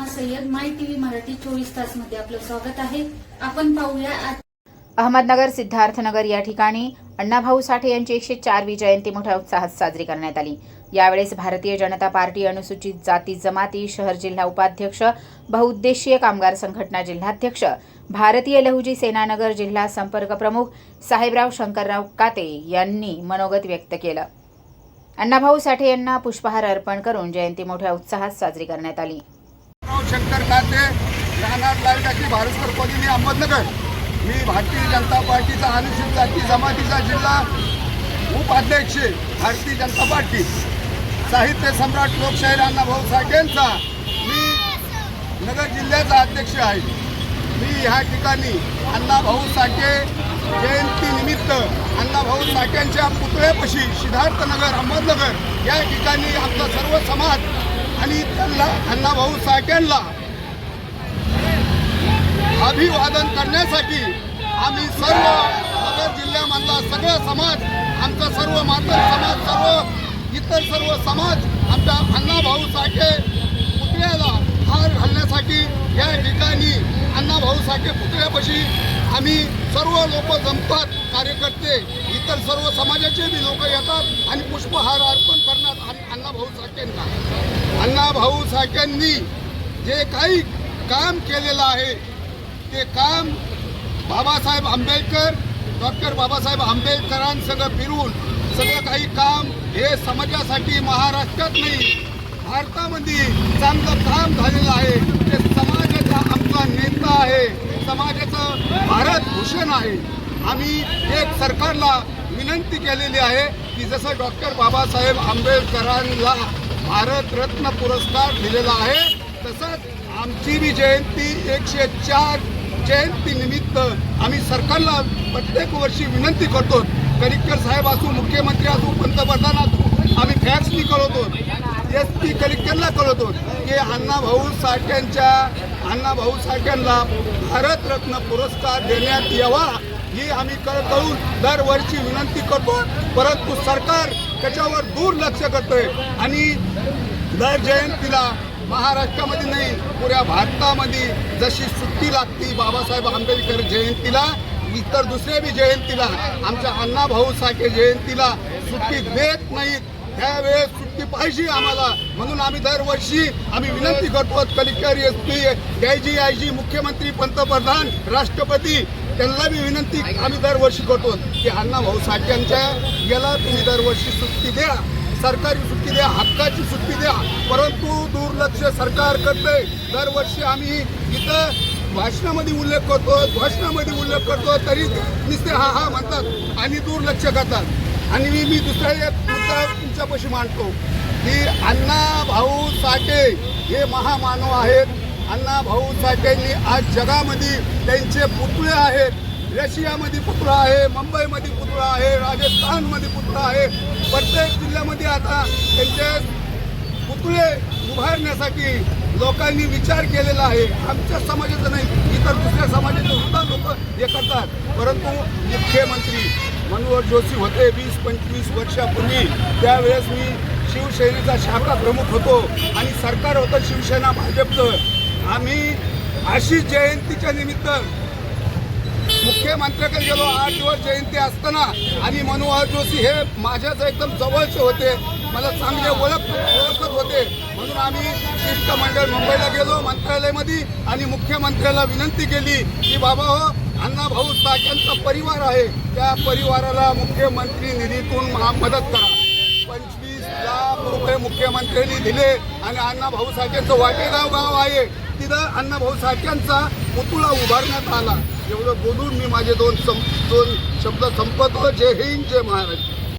नमस्कार सय्यद माय टीव्ही मराठी चोवीस तासमध्ये आपलं स्वागत आहे. आपण पाहूया अहमदनगर सिद्धार्थनगर या ठिकाणी अण्णाभाऊ साठे यांची एकशे चारवी जयंती मोठ्या उत्साहात साजरी करण्यात आली. यावेळेस भारतीय जनता पार्टी अनुसूचित जाती जमाती शहर जिल्हा उपाध्यक्ष बहुउद्देशीय कामगार संघटना जिल्हाध्यक्ष भारतीय लहुजी सेनानगर जिल्हा संपर्क प्रमुख साहेबराव शंकरराव काते यांनी मनोगत व्यक्त केलं. अण्णाभाऊ साठे यांना पुष्पहार अर्पण करून जयंती मोठ्या उत्साहात साजरी करण्यात आली. राव शंकर काते राहणार लालटाकी भारतकर कॉलनी अहमदनगर. मी भारतीय जनता पार्टीचा अनुसूचित जाती जमातीचा जिल्हा उपाध्यक्ष भारतीय जनता पार्टी. साहित्य सम्राट लोकशाहीर अण्णाभाऊ साठेंचा मी नगर जिल्ह्याचा अध्यक्ष आहे. मी ह्या ठिकाणी अण्णाभाऊ साठे जयंतीनिमित्त अण्णाभाऊ साठ्यांच्या पुतळ्यापाशी सिद्धार्थनगर अहमदनगर या ठिकाणी आमचा सर्व समाज आणि त्यांना अण्णाभाऊ साठ्यांना अभिवादन करण्यासाठी आम्ही सर्व नगर जिल्ह्यामधला सगळा समाज आमचा सर्व मातर समाज सर्व इतर सर्व समाज आमच्या अण्णाभाऊ साठे पुतळ्याला हार घालण्यासाठी या ठिकाणी अण्णाभाऊ साठे पुतळ्यापाशी आम्ही सर्व लोक जमतात कार्यकर्ते इतर सर्व समाजाचे बी लोक येतात आणि पुष्पहार अर्पण अण्णाभाऊ साठेंना. अण्णाभाऊ साठेंनी जे काही काम केलेलं आहे ते काम बाबासाहेब आंबेडकर डॉक्टर बाबासाहेब आंबेडकरांसगळं फिरून सगळं काही काम हे समाजासाठी महाराष्ट्रात नाही भारतामध्ये चांगलं काम झालेलं आहे. ते समाजाचा आमचा नेता आहे. समाजाचं भारत भूषण आहे. आम्ही एक सरकारला विनंती केलेली आहे की जसं डॉक्टर बाबासाहेब आंबेडकरांना भारतरत्न पुरस्कार दिलेला आहे तसंच आमची बी जयंती एकशे चार जयंती निमित्त आम्ही सरकारला प्रत्येक वर्षी विनंती करतो. कलेक्टर साहेब असू मुख्यमंत्री असू पंतप्रधान असू आम्ही फॅक्सनी कळवतो एस पी कलेक्टरला कळवतो की अण्णाभाऊ साठ्यांच्या अण्णाभाऊ साठ्यांना भारतरत्न पुरस्कार देण्यात यावा. ही आम्ही कळ कळून दरवर्षी विनंती करतो परंतु सरकार त्याच्यावर दुर्लक्ष करतोय. आणि दर जयंतीला महाराष्ट्रामध्ये नाही पुऱ्या भारतामध्ये जशी सुट्टी लागती बाबासाहेब आंबेडकर जयंतीला इतर दुसऱ्या बी जयंतीला आमच्या अण्णाभाऊ साखे जयंतीला सुट्टी देत नाहीत. त्यावेळेस सुट्टी पाहिजे आम्हाला. म्हणून आम्ही दरवर्षी आम्ही विनंती करतो collector S P G I G मुख्यमंत्री पंतप्रधान राष्ट्रपती त्यांना मी विनंती आम्ही दरवर्षी करतो की अण्णा भाऊ साठ्यांच्या याला तुम्ही दरवर्षी सुट्टी द्या सरकारी सुट्टी द्या हक्काची सुट्टी द्या परंतु दुर्लक्ष सरकार करते दरवर्षी आम्ही इथं भाषणामध्ये उल्लेख करतो भाषणामध्ये उल्लेख करतो तरी नुसते हा हा म्हणतात आणि दुर्लक्ष करतात. आणि मी मी दुसरा एक मुद्दा तुमच्यापाशी मांडतो की अण्णा भाऊ साठे हे महामानव आहेत. अण्णा भाऊ साठेंनी आज जगामध्ये त्यांचे पुतळे आहेत. रशियामध्ये पुतळा आहे मुंबईमध्ये पुतळा आहे राजस्थानमध्ये पुतळा आहे. प्रत्येक जिल्ह्यामध्ये आता त्यांचे पुतळे उभारण्यासाठी लोकांनी विचार केलेला आहे. आमच्या समाजाचं नाही इतर दुसऱ्या समाजाचे सुद्धा लोक हे करतात. परंतु मुख्यमंत्री मनोहर जोशी होते वीस पंचवीस वर्षापूर्वी. त्यावेळेस मी शिवसेनेचा शाखा प्रमुख होतो आणि सरकार होतं शिवसेना भाजपचं. आम्ही आशिष जयंतीच्या निमित्त मुख्यमंत्र्याकडे गेलो. आठ दिवस जयंती असताना आणि मनोहर जोशी हे माझ्याच एकदम जवळचे होते. मला चांगले ओळख ओळखत होते. म्हणून आम्ही शिष्टमंडळ मुंबईला गेलो मंत्रालयामध्ये आणि मुख्यमंत्र्याला विनंती केली की बाबा हो अण्णाभाऊ यांचा परिवार आहे. त्या परिवाराला मुख्यमंत्री निधीतून मदत करा. पंचवीस लाख रुपये मुख्यमंत्र्यांनी दिले आणि अण्णाभाऊ साठ्यांचं वाटेगाव गाव आहे. तिथं अण्णाभाऊ साठ्यांचा पुतळा उभारण्यात आला. एवढं बोलून मी माझे दोन सं दोन शब्द संपतो जय हिंद जय महाराष्ट्र